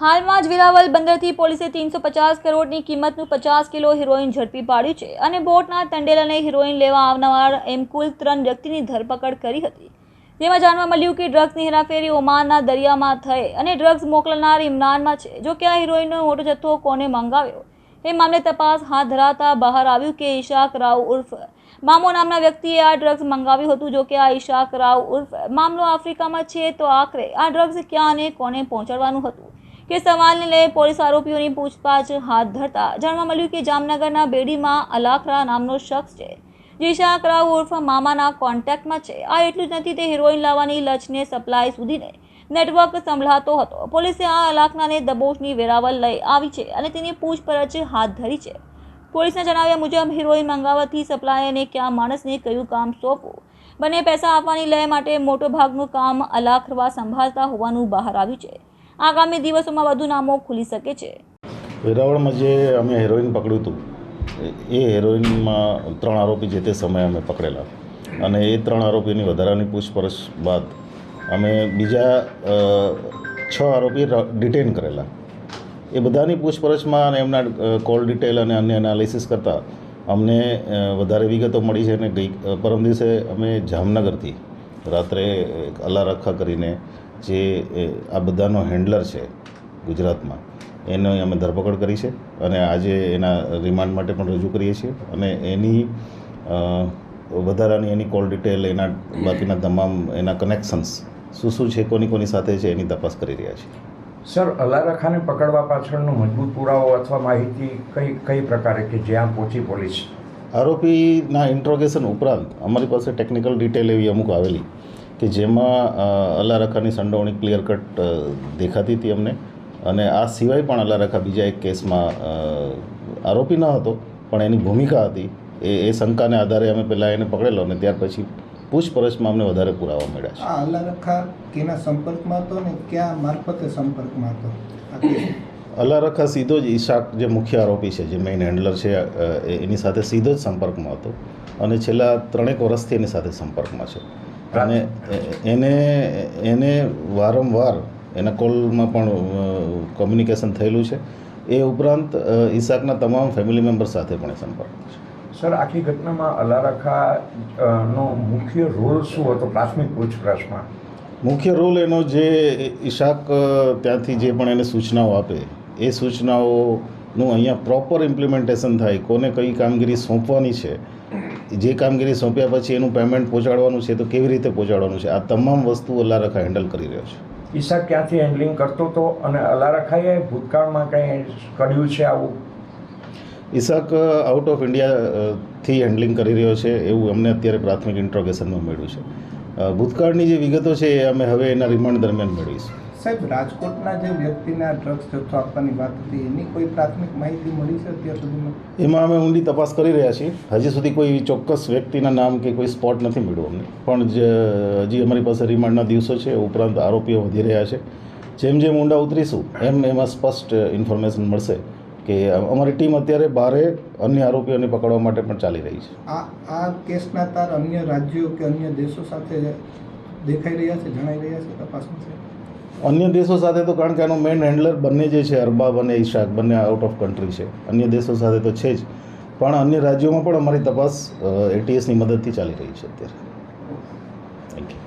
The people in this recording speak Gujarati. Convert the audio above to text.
હાલમાં જ વેરાવલ બંદરથી પોલીસે ત્રણસો પચાસ કરોડની કિંમતનું પચાસ કિલો હિરોઈન ઝડપી પાડ્યું છે અને બોટના ટંડેલ અને હિરોઈન લેવા આવનાર એમ કુલ ત્રણ વ્યક્તિની ધરપકડ કરી હતી. તેમાં જાણવા મળ્યું કે ડ્રગ્સની હેરાફેરી ઓમાનના દરિયામાં થઈ અને ડ્રગ્સ મોકલનાર ઇમરાનમાં છે. જો કે આ હિરોઈનનો મોટો જથ્થો કોને મંગાવ્યો? એ મામલે તપાસ હાથ ધરાતા બહાર આવ્યું કે ઈશાક રાવ ઉર્ફ. મામો નામના વ્યક્તિએ આ ડ્રગ્સ મંગાવ્યું હતું. જો કે આ ઈશાક રાવ ઉર્ફ. મામલો આફ્રિકામાં છે તો આખરે આ ડ્રગ્સ ક્યાં અને કોને પહોંચાડવાનું હતું? કે સવાલને લઈ પોલીસ આરોપીઓની પૂછપાછ હાથ ધરતા જાણવા મળ્યું કે જામનગરના બેડીમાં અલાખરા નામનો શખ્સ છે. જે ઈશાક રાવ ઉર્ફ મામાના કોન્ટેક્ટમાં છે. આ એટલું જ નથી, તે હિરોઈન લાવવાની લચને સપ્લાય સુધીને નેટવર્ક સંભળાતો હતો. પોલીસે આ અલાખનાને દબોચની વેરાવલ લઈ આવી છે અને તેની પૂછપરછ હાથ ધરી છે. પોલીસના જણાવ્યા મુજબ, હિરોઈન મંગાવવાથી સપ્લાયરને ક્યાં માણસને કયું કામ સોંપવું? બંને પૈસા આપવાની લય માટે મોટો ભાગનું કામ અલાખરવા સંભાળતા હોવાનું બહાર આવ્યું છે. આગામી દિવસોમાં વધુ નામો ખુલી શકે છે. વેરાવળમાં જે અમે હેરોઈન પકડ્યું હતું, એ હેરોઈનમાં ત્રણ આરોપી જે તે સમયે અમે પકડેલા. અને એ ત્રણ આરોપીની વધારાની પૂછપરછ બાદ અમે બીજા છ આરોપી ડિટેન કરેલા. એ બધાની પૂછપરછમાં અને એમના કોલ ડિટેલ અને અન્ય એનાલિસિસ કરતાં અમને વધારે વિગતો મળી છે અને ગઈ પરમ દિવસે અમે જામનગરથી રાત્રે એક અલ્લા રખા કરીને જે આ બધાનો હેન્ડલર છે ગુજરાતમાં એને અમે ધરપકડ કરી છે અને આજે એના રિમાન્ડ માટે પણ રજૂ કરીએ છીએ અને એની વધારાની એની કોલ ડિટેલ એના બાકીના તમામ એના કનેક્શન્સ શું શું છે કોની કોની સાથે છે એની તપાસ કરી રહ્યા છીએ. સર અલારખાને પકડવા પાછળનો મજબૂત પુરાવો અથવા માહિતી કઈ કઈ પ્રકારે કે જ્યાં પહોંચી પોલીસ? આરોપીના ઇન્ટ્રોગેશન ઉપરાંત અમારી પાસે ટેકનિકલ ડિટેલ એવી અમુક આવેલી. કે જેમાં અલારખાની સંડોવણી ક્લિયર કટ દેખાતી હતી અમને. અને આ સિવાય પણ અલારખા બીજા એક કેસમાં આરોપી ન હતો પણ એની ભૂમિકા હતી. એ એ શંકાને આધારે અમે પહેલાં એને પકડેલો અને ત્યાર પછી પૂછપરછમાં અમને વધારે પુરાવા મળ્યા છે. આ અલ્લા કેના સંપર્કમાં હતો ને ક્યાં મારફતે સંપર્કમાં હતો? આ કેસ? અલ્લા રખા સીધો જ ઈશાક જે મુખ્ય આરોપી છે જે મેઇન હેન્ડલર છે એની સાથે સીધો જ સંપર્કમાં હતો. અને છેલ્લા ત્રણેક વર્ષથી એની સાથે સંપર્કમાં છે. અને એને એને વારંવાર એના કોલમાં પણ કોમ્યુનિકેશન થયેલું છે. એ ઉપરાંત ઈશાકના તમામ ફેમિલી મેમ્બર સાથે પણ એ છે. સર આખી ઘટનામાં અલારાખા નો મુખ્ય રોલ શું હતો પ્રાથમિક પૂછપરછમાં? મુખ્ય રોલ એનો જે ઈશાક ત્યાંથી જે પણ એને સૂચનાઓ આપે એ સૂચનાઓનું અહીંયા પ્રોપર ઇમ્પ્લિમેન્ટેશન થાય કોને કઈ કામગીરી સોંપવાની છે જે કામગીરી સોંપ્યા પછી એનું પેમેન્ટ પહોંચાડવાનું છે તો કેવી રીતે પહોંચાડવાનું છે? આ તમામ વસ્તુ અલારખા હેન્ડલ કરી રહ્યો છે. ઈશાક ક્યાંથી હેન્ડલિંગ કરતો હતો અને અલારખાએ ભૂતકાળમાં કંઈ કર્યું છે આવું? ઈશાક આઉટ ઓફ ઇન્ડિયાથી હેન્ડલિંગ કરી રહ્યો છે એવું અમને અત્યારે પ્રાથમિક ઇન્ટ્રોગેશનમાં મળ્યું છે. ભૂતકાળની જે વિગતો છે એ અમે હવે એના રિમાન્ડ દરમિયાન મેળવીશું. સાહેબ રાજકોટના જે વ્યક્તિને ડ્રગ્સ જથ્થો આપવાની વાત હતી એની કોઈ પ્રાથમિક માહિતી મળી છે અત્યાર સુધીમાં? એમાં અમે ઊંડી તપાસ કરી રહ્યા છીએ. હજી સુધી કોઈ ચોક્કસ વ્યક્તિના નામ કે કોઈ સ્પોટ નથી મળ્યું અમને. પણ જે હજી અમારી પાસે રિમાન્ડના દિવસો છે ઉપરાંત આરોપીઓ વધી રહ્યા છે. જેમ જેમ ઊંડા ઉતરીશું એમ એમાં સ્પષ્ટ ઇન્ફોર્મેશન મળશે કે અમારી ટીમ અત્યારે બારે અન્ય આરોપીઓને પકડવા માટે પણ ચાલી રહી છે. આ આ કેસના તાર અન્ય રાજ્યો કે અન્ય દેશો સાથે દેખાઈ રહ્યા છે જણાઈ રહ્યા છે તપાસમાં છે અન્ય દેશો સાથે તો કારણ કે આનો મેઇન હેન્ડલર બંને જે છે, અરબાબ અને ઈશાક, બંને આઉટ ઓફ કન્ટ્રી છે. અન્ય દેશો સાથે તો છે જ. પણ અન્ય રાજ્યોમાં પણ અમારી તપાસ એટીએસની મદદથી ચાલી રહી છે અત્યારે. Thank you